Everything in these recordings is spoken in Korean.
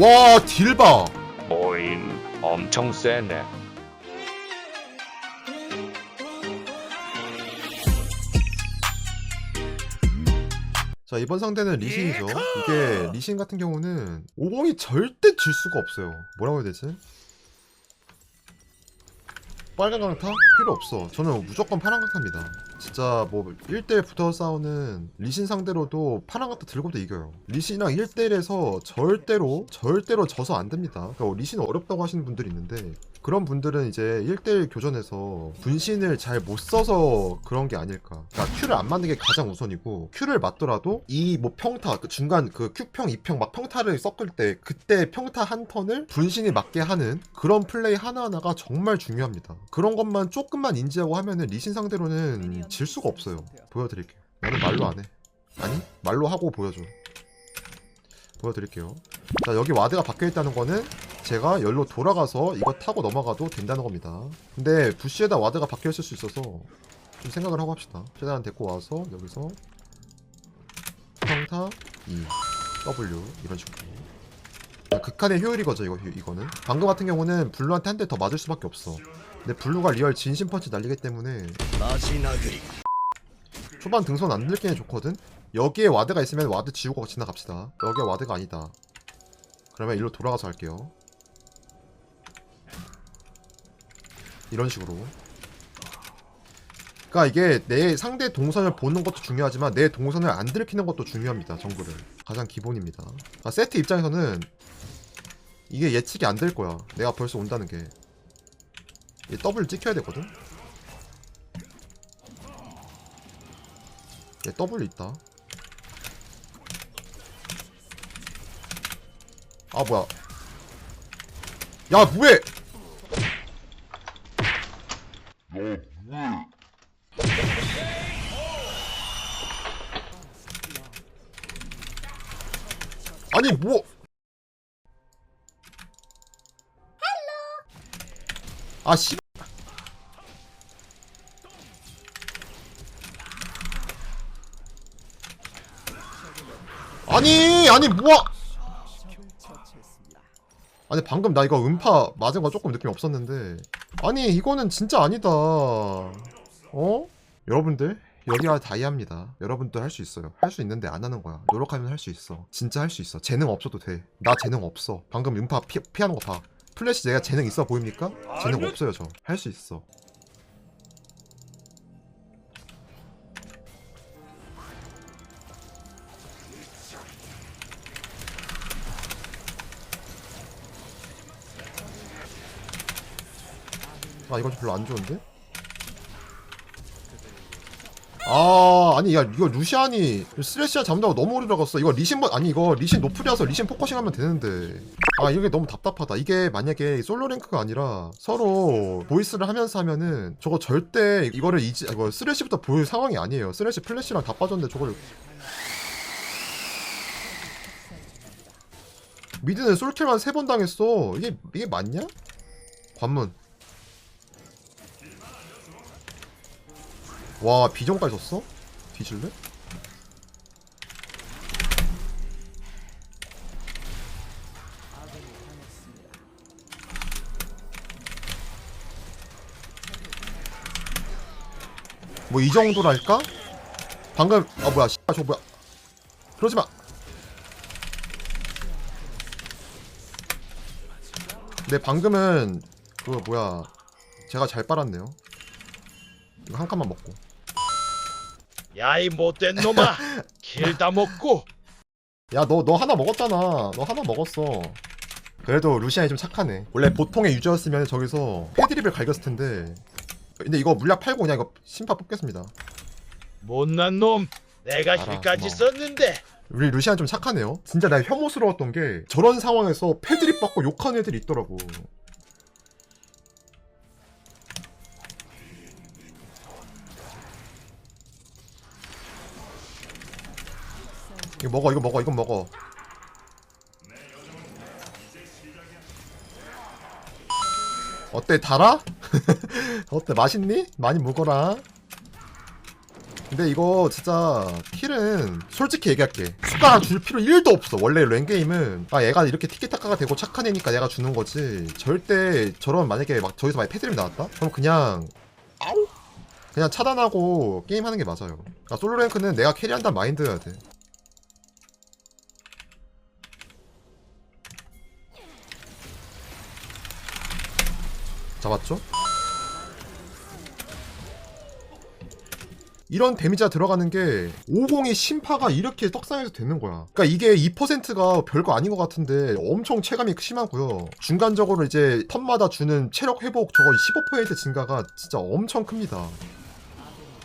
와 딜봐. 오잉 엄청 세네. 자 이번 상대는 리신이죠. 이게 리신 같은 경우는 50이 절대 질 수가 없어요. 뭐라고 해야 되지? 빨간 강타? 필요 없어. 저는 무조건 파란 강타입니다 진짜 뭐 1대1 붙어 싸우는 리신 상대로도 파란 강타 들고도 이겨요 리신이랑 1대1에서 절대로 절대로 져서 안 됩니다 그러니까 리신 어렵다고 하시는 분들이 있는데 그런 분들은 이제 1대1 교전에서 분신을 잘 못 써서 그런 게 아닐까. 그러니까 Q를 안 맞는 게 가장 우선이고 Q를 맞더라도 이 뭐 평타 그 중간 그 Q평, 2평 막 평타를 섞을 때 그때 평타 한 턴을 분신이 맞게 하는 그런 플레이 하나하나가 정말 중요합니다. 그런 것만 조금만 인지하고 하면은 리신 상대로는 질 수가 없어요. 보여드릴게요. 나는 말로 안 해. 아니 말로 하고 보여줘. 보여드릴게요. 자 여기 와드가 박혀 있다는 거는 제가 열로 돌아가서 이거 타고 넘어가도 된다는 겁니다. 근데 부시에다 와드가 박혀 있을 수 있어서 좀 생각을 하고 합시다. 최대한 데리고 와서 여기서 평타 2 W 이런 식으로 극한의 효율이거죠 이거 이거는 방금 같은 경우는 블루한테 한 대 더 맞을 수밖에 없어. 근데 블루가 리얼 진심 펀치 날리기 때문에 초반 등선 안 들기는 좋거든. 여기에 와드가 있으면 와드 지우고 지나갑시다. 여기가 와드가 아니다. 그러면 일로 돌아가서 할게요. 이런 식으로. 그러니까 이게 내 상대 동선을 보는 것도 중요하지만 내 동선을 안 들키는 것도 중요합니다. 정글은 가장 기본입니다. 아, 세트 입장에서는 이게 예측이 안 될 거야. 내가 벌써 온다는 게. 이 더블 찍혀야 되거든. 얘 더블 있다. 아 뭐야? 야 뭐해? 아니 뭐? 아 씨. 아니 아니 뭐야? 아니 방금 나 이거 음파 맞은 거 조금 느낌 없었는데. 아니 이거는 진짜 아니다. 어? 여러분들 여기가 다이아입니다. 여러분들 할수 있어요. 할 수 있는데 안 하는 거야. 노력하면 할 수 있어. 진짜 할 수 있어. 재능 없어도 돼 나 재능 없어. 방금 음파 피, 피하는 거 봐 플래시 내가 재능 있어 보입니까? 재능 없어요 저. 할 수 있어. 아 이건 별로 안 좋은데? 아 아니 야 이거 루시안이 쓰레시아 잡는다고 너무 오래 들어갔어. 이거 리신 번 아니 이거 리신 노플이라서 리신 포커싱 하면 되는데 아 이게 너무 답답하다 이게 만약에 솔로 랭크가 아니라 서로 보이스를 하면서 하면은 저거 절대 이거를 이지 이거 쓰레시부터 보일 상황이 아니에요 쓰레시 플래시랑 다 빠졌는데 저걸 미드는 솔킬만 세 번 당했어 이게 이게 맞냐? 관문 와 비정까지 줬어? 뒤질래? 뭐 이 정도랄까? 방금 아 뭐야 씨발 저 뭐야 그러지 마. 네 방금은 그거 뭐야 제가 잘 빨았네요. 이거 한 칸만 먹고. 야이 못된 놈아 길다 먹고 야 너 너 하나 먹었잖아 너 하나 먹었어 그래도 루시안이 좀 착하네 원래 보통의 유저였으면 저기서 패드립을 갈겼을 텐데 근데 이거 물약 팔고 그냥 이거 심파 뽑겠습니다. 못난 놈 내가 알아, 힐까지 뭐. 썼는데. 우리 루시안 좀 착하네요. 진짜 내가 혐오스러웠던 게 저런 상황에서 패드립 받고 욕하는 애들이 있더라고. 이거 먹어 이거 먹어 이건 먹어. 어때 달아? 어때? 맛있니? 많이 먹어라. 근데 이거 진짜 킬은 솔직히 얘기할게. 숟가락 줄 필요 1도 없어. 원래 랭게임은 아 얘가 이렇게 티키타카가 되고 착한 애니까 얘가 주는 거지. 절대 저런 만약에 막 저기서 만약 패드립 나왔다? 그럼 그냥 그냥 차단하고 게임하는 게 맞아요. 그러니까 솔로 랭크는 내가 캐리한다는 마인드여야 돼. 잡았죠? 이런 데미지가 들어가는 게 50이 심파가 이렇게 떡상해서 되는 거야. 그러니까 이게 2%가 별거 아닌 것 같은데 엄청 체감이 심하고요. 중간적으로 이제 턴마다 주는 체력 회복 저거 15% 증가가 진짜 엄청 큽니다.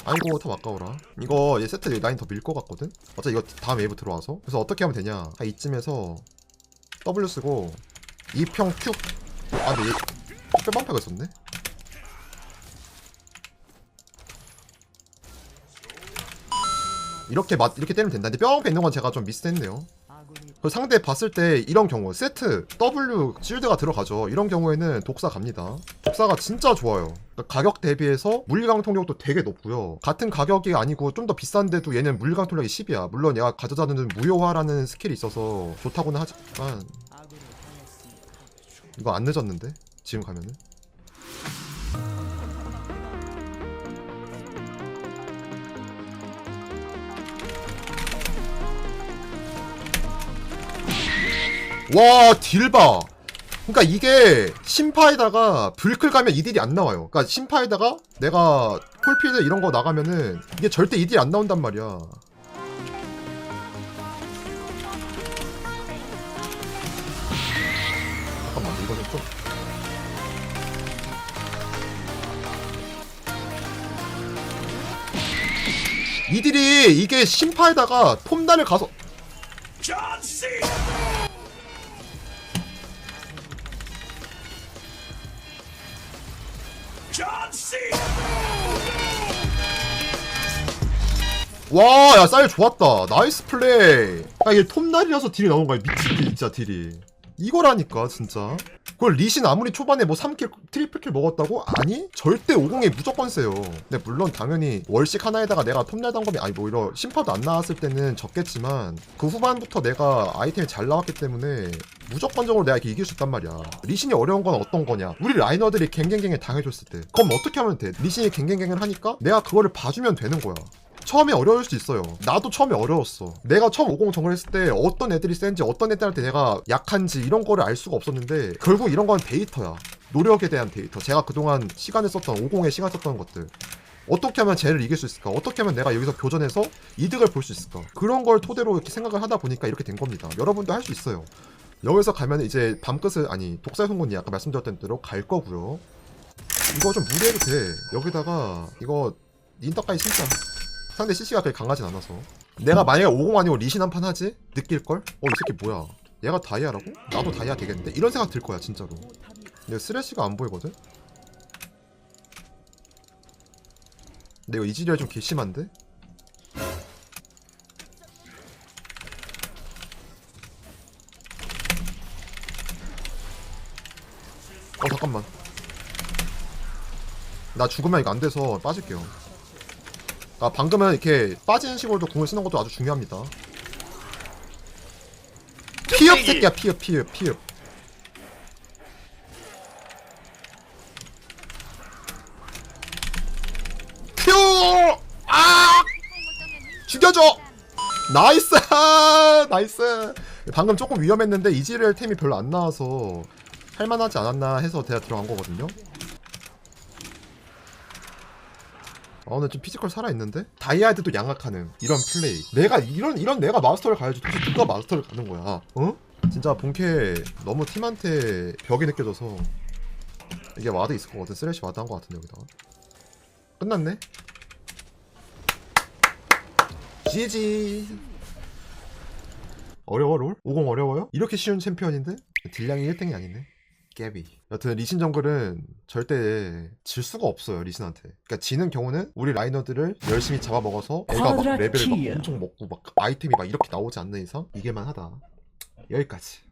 아이고 더 아까워라. 이거 얘 세트 라인 더 밀 것 같거든? 어차피 이거 다음 웨이브 들어와서. 그래서 어떻게 하면 되냐. 한 이쯤에서 W 쓰고 2평 큐. 아 근데 얘 뼈방패가 있었네? 이렇게 맞 이렇게 때리면 된다. 근데 뼈방패 있는 건 제가 좀 미스했네요. 그 상대 봤을 때 이런 경우 세트 W 실드가 들어가죠. 이런 경우에는 독사 갑니다. 독사가 진짜 좋아요. 그러니까 가격 대비해서 물리강통력도 되게 높고요. 같은 가격이 아니고 좀 더 비싼데도 얘는 물리강통력이 10이야. 물론 얘가 가져다주는 무효화라는 스킬이 있어서 좋다고는 하지만 이거 안 늦었는데 지금 가면은 와 딜 봐. 그러니까 이게 심파에다가 불클 가면 이 딜이 안 나와요. 그러니까 심파에다가 내가 폴피드 이런 거 나가면은 이게 절대 이 딜 안 나온단 말이야. 잠깐만 이거는 좀 이딜이 이게 심파에다가 폼단을 가서 와, 야, 쌀 좋았다. 나이스 플레이. 야, 이게 톱날이라서 딜이 나온 거야. 미치게, 진짜 딜이. 이거라니까, 진짜. 그걸 리신 아무리 초반에 뭐 3킬, 트리플킬 먹었다고? 아니? 절대 50에 무조건 세요. 근데 물론 당연히 월식 하나에다가 내가 톱날 단검이, 아니 뭐 이런 심파도 안 나왔을 때는 적겠지만 그 후반부터 내가 아이템이 잘 나왔기 때문에 무조건적으로 내가 이렇게 이길 수 있단 말이야. 리신이 어려운 건 어떤 거냐? 우리 라이너들이 갱갱갱을 당해줬을 때. 그럼 어떻게 하면 돼? 리신이 갱갱갱을 하니까 내가 그거를 봐주면 되는 거야. 처음에 어려울 수 있어요. 나도 처음에 어려웠어. 내가 처음 50 정글 했을 때 어떤 애들이 센지 어떤 애들한테 내가 약한지 이런 거를 알 수가 없었는데 결국 이런 건 데이터야. 노력에 대한 데이터. 제가 그동안 시간을 썼던 50에 시간 썼던 것들. 어떻게 하면 쟤를 이길 수 있을까? 어떻게 하면 내가 여기서 교전해서 이득을 볼 수 있을까? 그런 걸 토대로 이렇게 생각을 하다 보니까 이렇게 된 겁니다. 여러분도 할 수 있어요. 여기서 가면 이제 밤끝을 아니 독살 송곳니 아까 말씀드렸던 대로 갈 거고요. 이거 좀 무리해도 돼. 여기다가 이거 닌떡까지 진짜 상대 CC가 그렇게 강하진 않아서 내가 만약에 50 아니고 리신 한 판 하지? 느낄걸? 어 이 새끼 뭐야 얘가 다이아라고? 나도 다이아 되겠는데? 이런 생각 들 거야 진짜로 근데 쓰레쉬가 안 보이거든? 근데 이거 이지리얼 좀 괘씸한데? 어 잠깐만 나 죽으면 이거 안 돼서 빠질게요 아 방금은 이렇게 빠지는 식으로도 궁을 쓰는 것도 아주 중요합니다. 피읍 새끼야 피읍 피읍 피읍. 퓨! 아! 죽여줘! 나이스! 나이스! 방금 조금 위험했는데 이지렐 템이 별로 안 나와서 할만하지 않았나 해서 제가 들어간 거거든요. 아 오늘 좀 피지컬 살아있는데? 다이아드도 양악하는 이런 플레이 내가 이런 이런 내가 마스터를 가야지 도대체 누가 마스터를 가는 거야 어? 진짜 본캐 너무 팀한테 벽이 느껴져서 이게 와드 있을 거거든 쓰레쉬 와드 한 거 같은데 여기다가 끝났네 GG 어려워 롤? 50 어려워요? 이렇게 쉬운 챔피언인데? 딜량이 1등이 아니네 깨비. 여튼 리신 정글은 절대 질 수가 없어요 리신한테. 그러니까 지는 경우는 우리 라이너들을 열심히 잡아먹어서 애가 막 레벨을 막 엄청 먹고 막 아이템이 막 이렇게 나오지 않는 이상 이게만 하다. 여기까지.